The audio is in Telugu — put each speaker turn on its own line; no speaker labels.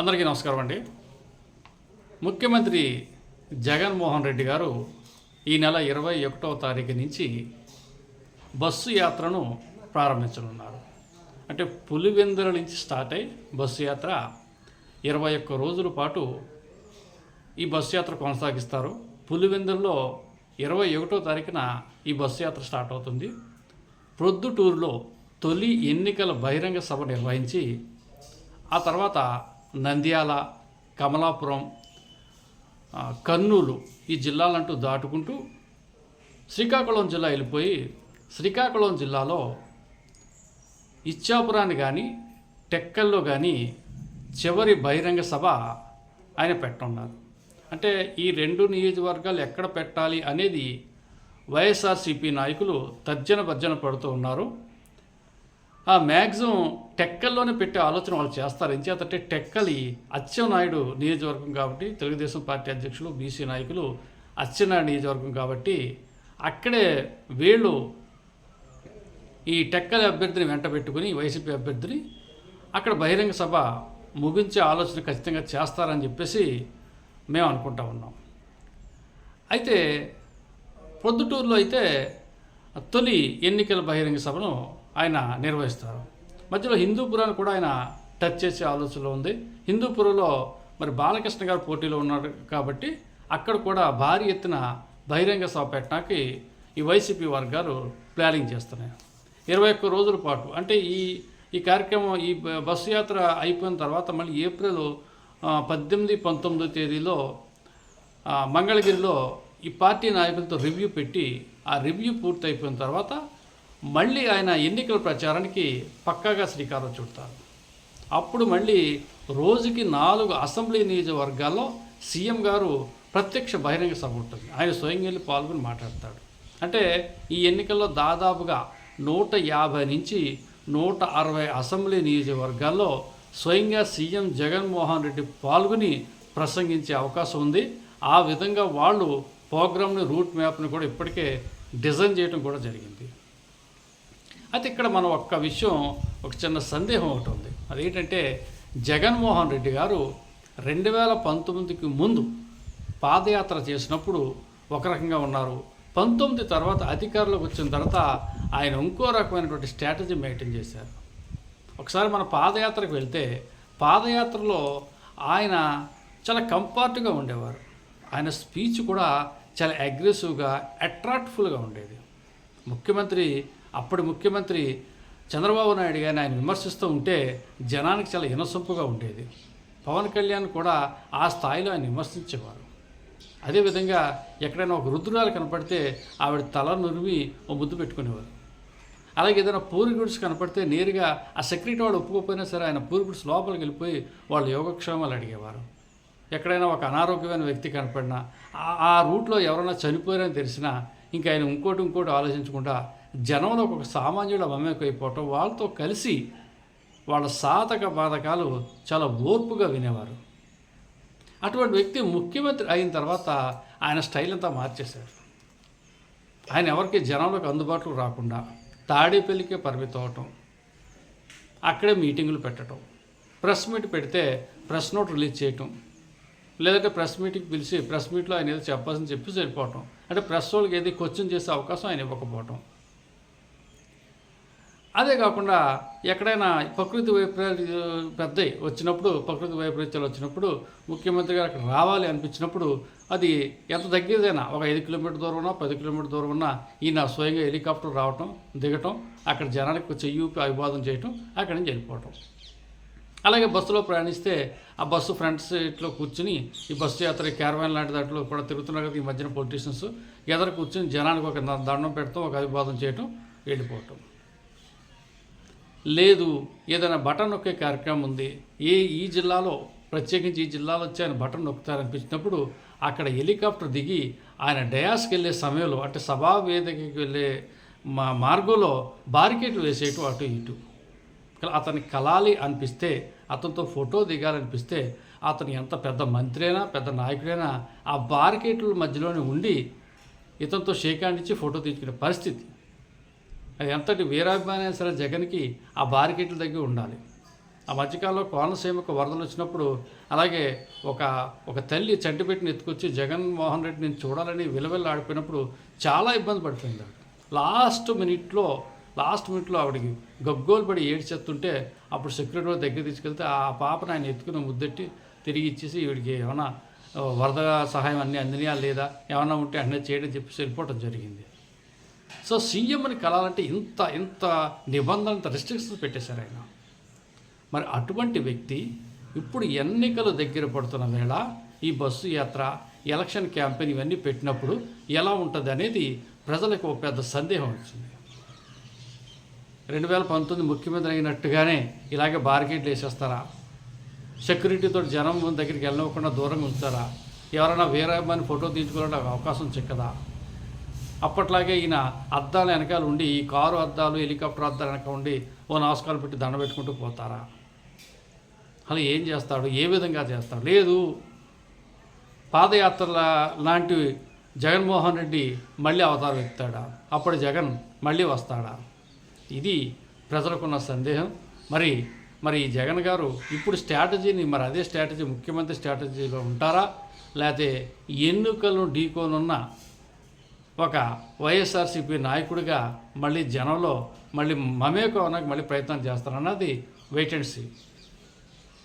అందరికీ నమస్కారం అండి. ముఖ్యమంత్రి జగన్మోహన్ రెడ్డి గారు ఈ నెల ఇరవై ఒకటవ తారీఖు నుంచి బస్సు యాత్రను ప్రారంభించనున్నారు. అంటే పులివెందుల నుంచి స్టార్ట్ అయి బస్సు యాత్ర ఇరవై ఒక్క రోజుల పాటు ఈ బస్సు యాత్ర కొనసాగిస్తారు. పులివెందుల్లో ఇరవై ఒకటో తారీఖున ఈ బస్సు యాత్ర స్టార్ట్ అవుతుంది. ప్రొద్దుటూరులో తొలి ఎన్నికల బహిరంగ సభ నిర్వహించి ఆ తర్వాత నంద్యాల కమలాపురం కర్నూలు ఈ జిల్లాలంటూ దాటుకుంటూ శ్రీకాకుళం జిల్లా వెళ్ళిపోయి శ్రీకాకుళం జిల్లాలో ఇచ్చాపురాన్ని కానీ టెక్కల్లో కానీ చివరి బహిరంగ సభ ఆయన పెట్టున్నారు అంటే ఈ రెండు నియోజకవర్గాలు ఎక్కడ పెట్టాలి అనేది వైఎస్ఆర్సీపీ నాయకులు తర్జన భర్జన పడుతూ ఉన్నారు. ఆ మ్యాక్సిమం టెక్కల్లోనే పెట్టే ఆలోచన వాళ్ళు చేస్తారు. ఎంచేతంటే టెక్కలి అచ్చెన్నాయుడు నియోజకవర్గం కాబట్టి తెలుగుదేశం పార్టీ అధ్యక్షులు బీసీ నాయకులు అచ్చెన్నాయుడు నియోజకవర్గం కాబట్టి అక్కడే వీళ్ళు ఈ టెక్కలి అభ్యర్థిని వెంట పెట్టుకుని వైసీపీ అభ్యర్థిని అక్కడ బహిరంగ సభ ముగించే ఆలోచన ఖచ్చితంగా చేస్తారని చెప్పేసి మేము అనుకుంటా ఉన్నాం. అయితే పొద్దుటూరులో అయితే తొలి ఎన్నికల బహిరంగ సభను ఆయన నిర్వహిస్తారు. మధ్యలో హిందూపురాన్ని కూడా ఆయన టచ్ చేసే ఆలోచనలో ఉంది. హిందూపురంలో మరి బాలకృష్ణ గారు పోటీలో ఉన్నారు కాబట్టి అక్కడ కూడా భారీ ఎత్తున బహిరంగ సభ పెట్టడానికి ఈ వైసీపీ వర్గాలు ప్లానింగ్ చేస్తున్నాయి. ఇరవై ఒక్క రోజుల పాటు అంటే ఈ ఈ కార్యక్రమం ఈ బస్సు యాత్ర అయిపోయిన తర్వాత మళ్ళీ ఏప్రిల్ పద్దెనిమిది పంతొమ్మిదో తేదీలో మంగళగిరిలో ఈ పార్టీ నాయకులతో రివ్యూ పెట్టి ఆ రివ్యూ పూర్తి అయిపోయిన తర్వాత మళ్ళీ ఆయన ఎన్నికల ప్రచారానికి పక్కాగా శ్రీకారం చుడతారు. అప్పుడు మళ్ళీ రోజుకి నాలుగు అసెంబ్లీ నియోజకవర్గాల్లో సీఎం గారు ప్రత్యక్ష బహిరంగ సభ ఉంటుంది. ఆయన స్వయంగా వెళ్ళి పాల్గొని మాట్లాడతాడు. అంటే ఈ ఎన్నికల్లో దాదాపుగా నూట యాభై నుంచి నూట అరవై అసెంబ్లీ నియోజకవర్గాల్లో స్వయంగా సీఎం జగన్మోహన్ రెడ్డి పాల్గొని ప్రసంగించే అవకాశం ఉంది. ఆ విధంగా వాళ్ళు ప్రోగ్రామ్ని రూట్ మ్యాప్ని కూడా ఇప్పటికే డిజైన్ చేయడం కూడా జరిగింది. అయితే ఇక్కడ మనం ఒక్క విషయం ఒక చిన్న సందేహం ఒకటి ఉంది. అదేంటంటే జగన్మోహన్ రెడ్డి గారు రెండు వేల పంతొమ్మిదికి ముందు పాదయాత్ర చేసినప్పుడు ఒక రకంగా ఉన్నారు. పంతొమ్మిది తర్వాత అధికారంలోకి వచ్చిన తర్వాత ఆయన ఇంకో రకమైనటువంటి స్ట్రాటజీ మెయింటైన్ చేశారు. ఒకసారి మన పాదయాత్రకు వెళ్తే పాదయాత్రలో ఆయన చాలా కంఫర్ట్గా ఉండేవారు. ఆయన స్పీచ్ కూడా చాలా అగ్రెసివ్గా అట్రాక్ట్ఫుల్గా ఉండేది. ముఖ్యమంత్రి అప్పటి ముఖ్యమంత్రి చంద్రబాబు నాయుడు గారిని ఆయన విమర్శిస్తూ ఉంటే జనానికి చాలా ఇనసొంపుగా ఉండేది. పవన్ కళ్యాణ్ కూడా ఆ స్థాయిలో ఆయన విమర్శించేవారు. అదేవిధంగా ఎక్కడైనా ఒక రుద్రాలు కనపడితే ఆవిడ తల నురిమి ఓ ముద్దు పెట్టుకునేవారు. అలాగే ఏదైనా పూరి గుడ్స్ కనపడితే నేరుగా ఆ సెక్రటరీ వాళ్ళు ఒప్పుకోకపోయినా సరే ఆయన పూరి గుడ్స్ లోపలికి వెళ్ళిపోయి వాళ్ళ యోగక్షేమాలు అడిగేవారు. ఎక్కడైనా ఒక అనారోగ్యమైన వ్యక్తి కనపడినా ఆ- ఆ రూట్లో ఎవరైనా చనిపోయారని తెలిసినా ఇంకా ఆయన ఇంకోటి ఇంకోటి ఆలోచించకుండా జనంలో ఒక సామాన్యుడు మమేకైపోవటం వాళ్ళతో కలిసి వాళ్ళ సాధక బాధకాలు చాలా ఓర్పుగా వినేవారు. అటువంటి వ్యక్తి ముఖ్యమంత్రి అయిన తర్వాత ఆయన స్టైల్ అంతా మార్చేశారు. ఆయన ఎవరికి జనంలోకి అందుబాటులో రాకుండా తాడేపల్లికే పరిమితం అవటం అక్కడే మీటింగులు పెట్టడం ప్రెస్ మీట్ పెడితే ప్రెస్ నోట్ రిలీజ్ చేయటం లేదంటే ప్రెస్ మీట్కి పిలిచి ప్రెస్ మీట్లో ఆయన ఏదో చెప్పాల్సింది చెప్పి సరిపోవటం అంటే ప్రెస్ వాళ్ళకి ఏది క్వశ్చన్ చేసే అవకాశం ఆయన ఇవ్వకపోవటం అదే కాకుండా ఎక్కడైనా ప్రకృతి వైపరీత్యాలు పెద్దవి వచ్చినప్పుడు ప్రకృతి వైపరీత్యాలు వచ్చినప్పుడు ముఖ్యమంత్రి గారు అక్కడ రావాలి అనిపించినప్పుడు అది ఎంత దగ్గరదైనా ఒక ఐదు కిలోమీటర్ దూరం ఉన్నా పది కిలోమీటర్ దూరం ఉన్నా ఈయన స్వయంగా హెలికాప్టర్ రావటం దిగటం అక్కడ జనానికి చెయ్యి ఊపి అభివాదం చేయటం అక్కడి నుంచి వెళ్ళిపోవటం. అలాగే బస్సులో ప్రయాణిస్తే ఆ బస్సు ఫ్రంట్ సీట్లో కూర్చుని ఈ బస్సు యాత్ర క్యారవాన్ లాంటి దాంట్లో కూడా తిరుగుతున్నారు కదా ఈ మధ్యన పొలిటీషియన్స్ ఎదురు కూర్చుని జనానికి ఒక దండం పెడతాం ఒక అభివాదం చేయటం వెళ్ళిపోవటం. లేదు ఏదైనా బటన్ నొక్కే కార్యక్రమం ఉంది. ఏ ఈ జిల్లాలో ప్రత్యేకించి ఈ జిల్లాలో వచ్చి ఆయన బటన్ నొక్కుతారనిపించినప్పుడు అక్కడ హెలికాప్టర్ దిగి ఆయన డయాస్కి వెళ్ళే సమయంలో అంటే సభా వేదికకి వెళ్ళే మా మార్గంలో బారికేట్లు వేసేటు అటు ఇటు. అతని కలాలి అనిపిస్తే అతనితో ఫోటో దిగాలనిపిస్తే అతను ఎంత పెద్ద మంత్రి అయినా పెద్ద నాయకుడైనా ఆ బారికేట్ల మధ్యలోనే ఉండి ఇతనితో షేక్ హ్యాండ్ ఇచ్చి ఫోటో తీసుకునే పరిస్థితి. అది ఎంతటి వీరాభిమానైనా సరే జగన్కి ఆ బారికెట్లు దగ్గర ఉండాలి. ఆ మధ్యకాలంలో కోనసీమకు వరదలు వచ్చినప్పుడు అలాగే ఒక ఒక తల్లి చంటిపెట్టిని ఎత్తుకొచ్చి జగన్మోహన్ రెడ్డి నేను చూడాలని విలువెల్లు ఆడిపోయినప్పుడు చాలా ఇబ్బంది పడిపోయింది ఆవిడ. లాస్ట్ మినిట్లో లాస్ట్ మినిట్లో ఆవిడకి గగ్గోలు పడి ఏడ్చేస్తుంటే అప్పుడు సెక్యూరిటీ దగ్గర తీసుకెళ్తే ఆ పాపను ఆయన ఎత్తుకుని ముద్దెట్టి తిరిగి ఇచ్చేసి వీడికి ఏమైనా వరద సహాయం అన్నీ అందినయా లేదా? ఏమైనా ఉంటే అన్నీ చేయడం చెప్పేసి వెళ్ళిపోవడం జరిగింది. సో సీఎంని కలాలంటే ఇంత ఇంత నిబంధన ఇంత రెస్ట్రిక్షన్స్ పెట్టేశారు ఆయన. మరి అటువంటి వ్యక్తి ఇప్పుడు ఎన్నికలు దగ్గర పడుతున్న వేళ ఈ బస్సు యాత్ర ఎలక్షన్ క్యాంపెయిన్ ఇవన్నీ పెట్టినప్పుడు ఎలా ఉంటుంది అనేది ప్రజలకు ఒక పెద్ద సందేహం వచ్చింది. రెండు వేల పంతొమ్మిది ముఖ్యమంత్రి అయినట్టుగానే ఇలాగే బార్గెట్లు వేసేస్తారా? సెక్యూరిటీతో జనం దగ్గరికి వెళ్ళనివ్వకుండా దూరంగా ఉంచుతారా? ఎవరైనా వేరే అమ్మాయిని ఫోటో తీసుకోవాలంటే అవకాశం చిక్కదా? అప్పట్లాగే ఈయన అద్దాలు వెనకాల ఉండి ఈ కారు అద్దాలు హెలికాప్టర్ అద్దాలు వెనక ఉండి ఓ నమస్కారం పెట్టి దండ పెట్టుకుంటూ పోతారా? అలా ఏం చేస్తాడు? ఏ విధంగా చేస్తాడు? లేదు. పాదయాత్రల లాంటి జగన్మోహన్ రెడ్డి మళ్ళీ అవతారం ఎత్తాడా అప్పుడు జగన్ మళ్ళీ వస్తాడా? ఇది ప్రజలకున్న సందేహం. మరి మరి ఈ జగన్ గారు ఇప్పుడు స్ట్రాటజీని మరి అదే స్ట్రాటజీ ముఖ్యమంత్రి స్ట్రాటజీలో ఉంటారా? లేకపోతే ఎన్నికలను ఢీకోనున్న ఒక వైఎస్ఆర్సీపీ నాయకుడిగా మళ్ళీ జనంలో మళ్ళీ మమేకం అవడానికి మళ్ళీ ప్రయత్నం చేస్తారన్నది వెయిట్ అండ్ సీ